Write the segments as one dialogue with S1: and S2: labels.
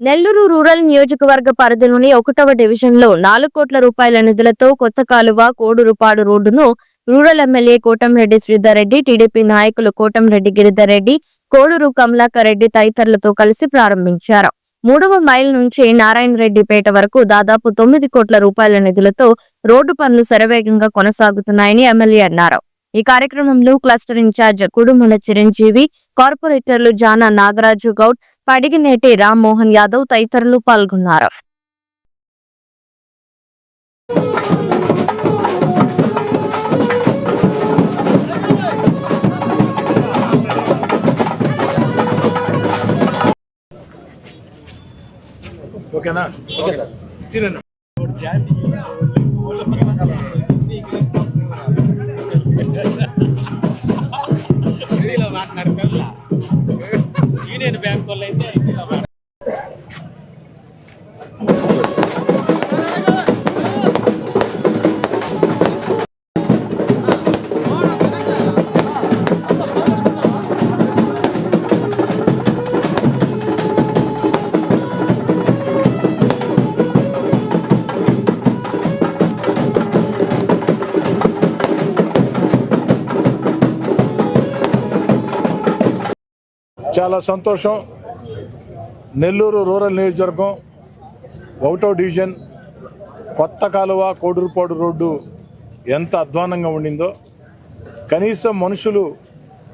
S1: Nellore rural నియోజకవర్గ పరిధిలోని ఒకటవ డివిజన్లో నాలుగు కోట్ల రూపాయల నిధులతో కొత్త కాలువ కోడురుపాడు రోడ్డును rural MLA Kotamreddy Sridhar Reddy TDP నాయకులు కోటంరెడ్డి గిరిధర్ రెడ్డి కోడూరు కమలాకర్ రెడ్డి తదితరులతో కలిసి ప్రారంభించారు. మూడవ మైల్ నుంచి నారాయణరెడ్డిపేట వరకు దాదాపు తొమ్మిది కోట్ల రూపాయల నిధులతో రోడ్డు పనులు శరవేగంగా కొనసాగుతున్నాయని ఎమ్మెల్యే అన్నారు. ఈ కార్యక్రమంలో క్లస్టర్ ఇన్ఛార్జ్ కుడుముల చిరంజీవి కార్పొరేటర్లు జానా నాగరాజు గౌడ్ పడిగినేటి రామ్మోహన్ యాదవ్ తదితరులు పాల్గొన్నారు.
S2: ఓకేనా? Okay sir. తినండి.
S3: హిందీలో మాట్లాడతారు
S2: చాలా సంతోషం. నెల్లూరు రూరల్ నియోజకవర్గం ఒకటో డివిజన్ కొత్త కాలువ కోడూరుపాడు రోడ్డు ఎంత అధ్వానంగా ఉండిందో. కనీసం మనుషులు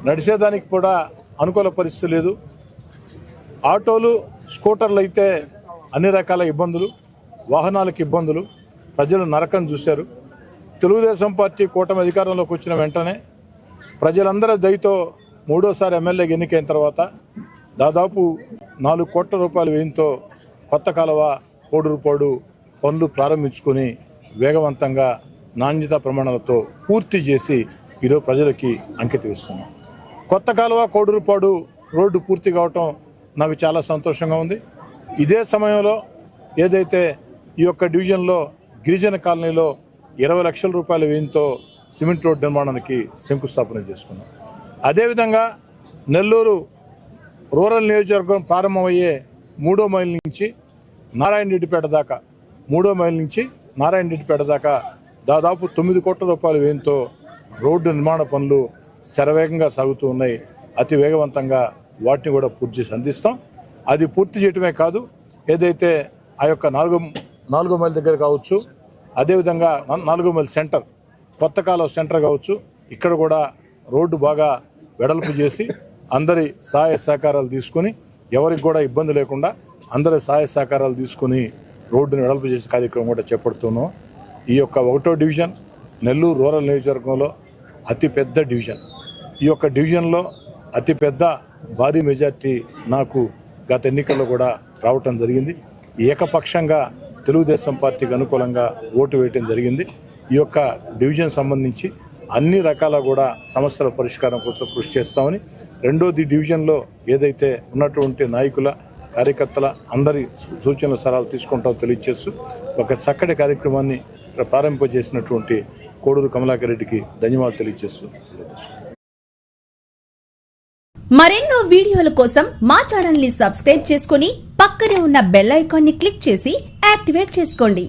S2: నడిచేదానికి కూడా అనుకూల పరిస్థితి లేదు. ఆటోలు స్కూటర్లు అయితే అన్ని రకాల ఇబ్బందులు వాహనాలకు ఇబ్బందులు. ప్రజలు నరకం చూశారు. తెలుగుదేశం పార్టీ కూటమి అధికారంలోకి వచ్చిన వెంటనే ప్రజలందరూ దయతో మూడోసారి ఎమ్మెల్యేకి ఎన్నికైన తర్వాత దాదాపు నాలుగు కోట్ల రూపాయల వ్యయంతో కొత్త కాలువ కోడురుపాడు పనులు ప్రారంభించుకొని వేగవంతంగా నాణ్యత ప్రమాణాలతో పూర్తి చేసి ఈరోజు ప్రజలకి అంకితం ఇస్తున్నాం. కొత్త కాలువ కోడురుపాడు రోడ్డు పూర్తి కావటం నాకు చాలా సంతోషంగా ఉంది. ఇదే సమయంలో ఏదైతే ఈ యొక్క డివిజన్లో గిరిజన కాలనీలో ఇరవై లక్షల రూపాయల వ్యయంతో సిమెంట్ రోడ్ నిర్మాణానికి శంకుస్థాపన చేసుకున్నాం. అదేవిధంగా నెల్లూరు రూరల్ నియోజకవర్గం ప్రారంభమయ్యే మూడో మైల్ నుంచి నారాయణ రెడ్డిపేట దాకా మూడో మైల్ నుంచి నారాయణ రెడ్డిపేట దాకా దాదాపు తొమ్మిది కోట్ల రూపాయల వ్యయంతో రోడ్డు నిర్మాణ పనులు శరవేగంగా సాగుతూ ఉన్నాయి. అతి వేగవంతంగా వాటిని కూడా పూర్తి చేసి అందిస్తాం. అది పూర్తి చేయటమే కాదు ఏదైతే ఆ యొక్క నాలుగో నాలుగో మైల్ దగ్గర కావచ్చు అదేవిధంగా నాలుగో మైల్ సెంటర్ కొత్త కాలం సెంటర్ కావచ్చు ఇక్కడ కూడా రోడ్డు బాగా వెడల్పు చేసి అందరి సహాయ సహకారాలు తీసుకొని ఎవరికి కూడా ఇబ్బంది లేకుండా అందరి సహాయ సహకారాలు తీసుకొని రోడ్డును వెడల్పు చేసే కార్యక్రమం కూడా చేపడుతున్నాం. ఈ యొక్క ఒకటో డివిజన్ నెల్లూరు రూరల్ నియోజకవర్గంలో అతిపెద్ద డివిజన్. ఈ యొక్క డివిజన్లో అతిపెద్ద భారీ మెజార్టీ నాకు గత ఎన్నికల్లో కూడా రావటం జరిగింది. ఏకపక్షంగా తెలుగుదేశం పార్టీకి అనుకూలంగా ఓటు వేయటం జరిగింది. ఈ యొక్క డివిజన్ సంబంధించి అన్ని రకాల కూడా సమస్యల పరిష్కారం కోసం కృషి చేస్తామని రెండోది డివిజన్లో ఏదైతే ఉన్నటువంటి నాయకుల కార్యకర్తల అందరి సూ- సూచనలు సలహాలు తీసుకుంటామో తెలియజేస్తూ ఒక చక్కటి కార్యక్రమాన్ని ప్రారంభింపజేసినటువంటి కోడూరు కమలాకర్ రెడ్డికి ధన్యవాదాలు తెలియజేస్తూ
S4: మరెన్నో వీడియోల కోసం మా ఛానల్ని సబ్స్క్రైబ్ చేసుకుని పక్కనే ఉన్న బెల్ ఐకాన్ని క్లిక్ చేసి యాక్టివేట్ చేసుకోండి.